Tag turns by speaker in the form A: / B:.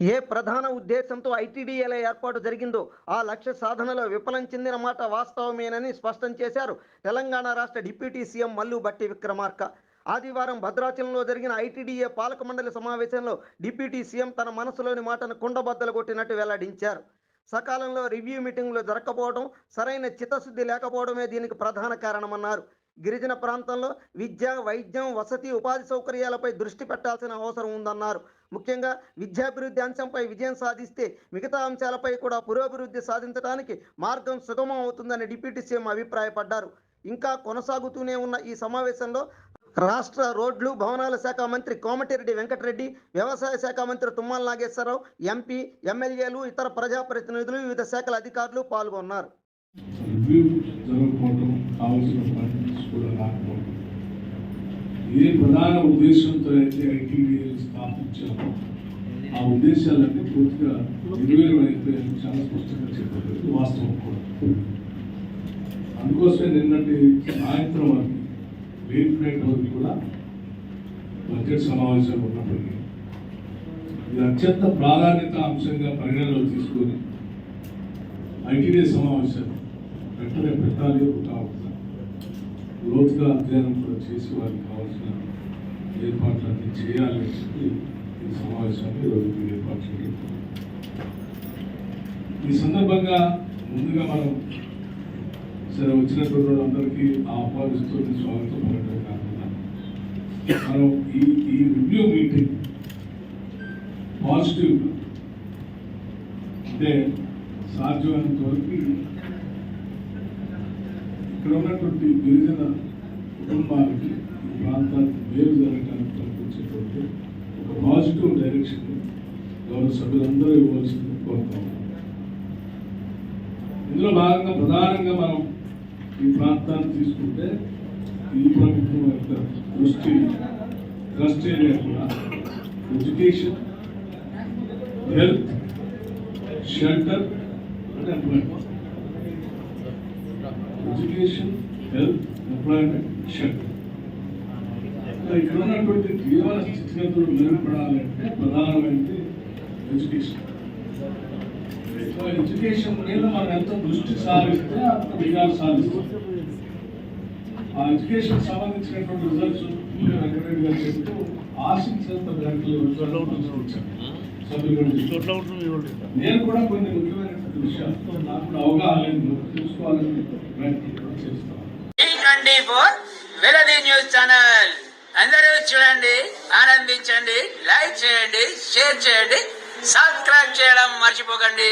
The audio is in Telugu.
A: ఏ ప్రధాన ఉద్దేశంతో ఐటీడీఏల ఏర్పాటు జరిగిందో ఆ లక్ష్య సాధనలో విఫలం చెందిన మాట వాస్తవమేనని స్పష్టం చేశారు తెలంగాణ రాష్ట్ర డిప్యూటీ సీఎం మల్లు బట్టి విక్రమార్క. ఆదివారం భద్రాచలంలో జరిగిన ఐటీడీఏ పాలక మండలి సమావేశంలో డిప్యూటీ సీఎం తన మనసులోని మాటను కుండబద్దలు కొట్టినట్టు వెల్లడించారు. సకాలంలో రివ్యూ మీటింగ్లు జరగకపోవడం సరైన చిత్తశుద్ధి లేకపోవడమే దీనికి ప్రధాన కారణమన్నారు. గిరిజన ప్రాంతంలో విద్య వైద్యం వసతి ఉపాధి సౌకర్యాలపై దృష్టి పెట్టాల్సిన అవసరం ఉందన్నారు. ముఖ్యంగా విద్యాభివృద్ధి అంశంపై విజయం సాధిస్తే మిగతా అంశాలపై కూడా పురోభివృద్ధి సాధించడానికి మార్గం సుగమం అవుతుందని డిప్యూటీ సీఎం అభిప్రాయపడ్డారు. ఇంకా కొనసాగుతూనే ఉన్న ఈ సమావేశంలో రాష్ట్ర రోడ్లు భవనాల శాఖ మంత్రి కోమటిరెడ్డి వెంకటరెడ్డి వ్యవసాయ శాఖ మంత్రి తుమ్మల నాగేశ్వరరావు ఎంపీ ఎమ్మెల్యేలు ఇతర ప్రజాప్రతినిధులు వివిధ శాఖల అధికారులు పాల్గొన్నారు.
B: కావాల్సిన ఫండ్స్ కూడా రాకపోవడం ఏ ప్రధాన ఉద్దేశంతో అయితే ఐటీడీఏ స్థాపించామో ఆ ఉద్దేశాలన్నీ పూర్తిగా నిర్వీర్యం అయిపోయాయని చాలా స్పష్టంగా చెప్పారు వాస్తవం కూడా. అందుకోసమే నిన్నటి సాయంత్రం వరకు లేట్ నైట్ వరకు కూడా బడ్జెట్ సమావేశాలు ఉన్నప్పటికీ ఇది అత్యంత ప్రాధాన్యత అంశంగా పరిగణలో తీసుకొని ఐటీడీ సమావేశాలు వెంటనే పెట్టాలి కావచ్చు లోతుగా అధ్యయనం కూడా చేసి వారికి కావాల్సిన ఏర్పాట్లన్నీ చేయాలి చెప్పి ఈ సమావేశాన్ని ఈరోజు ఏర్పాటు చేయడం ఈ సందర్భంగా ముందుగా మనం సరే వచ్చినటువంటి వాళ్ళందరికీ ఆహ్వానిస్తూ స్వాగతం పడటం కాకుండా మనం ఈ ఈ రివ్యూ మీటింగ్ పాజిటివ్ అంటే సాధ్యమైనంత వరకు ఇక్కడ ఉన్నటువంటి గిరిజన కుటుంబానికి ఈ ప్రాంతానికి మేలు జరగడానికి పనికొచ్చేటువంటి ఒక పాజిటివ్ డైరెక్షన్ గౌరవ సభ్యులందరూ ఇవ్వాల్సింది కోరుతాం ఇందులో భాగంగా ప్రధానంగా మనం ఈ ప్రాంతాన్ని తీసుకుంటే ఈ ప్రభుత్వం యొక్క దృష్టి ట్రస్ట్ ఏరియా కూడా ఎడ్యుకేషన్ హెల్త్ షెల్టర్ అంటే employment education health employment shelter ఇక్కడ ఉన్నటువంటి జీవన స్థితిగతులు మెరుగుపడాలంటే ప్రధానమైనది ఎడ్యుకేషన్ సో ఎడ్యుకేషన్ మీద మనం ఎంత దృష్టి సారిస్తే అంత విజయాలు సాధిస్తాం. ఆ ఎడ్యుకేషన్ సంబంధించినటువంటి రిజల్ట్స్ వెంకటరెడ్డి గారు చెప్తూ ఆశించేంత బ్యాంకులు సభ్యులు నేను కూడా కొన్ని ముఖ్యమైనటువంటి నాకు అవగాహన లేదు. ప్రయత్నం చేస్తాను.
C: వెలది న్యూస్ ఛానల్. అందరూ చూడండి ఆనందించండి లైక్ చేయండి షేర్ చేయండి సబ్స్క్రైబ్ చేయడం మర్చిపోకండి.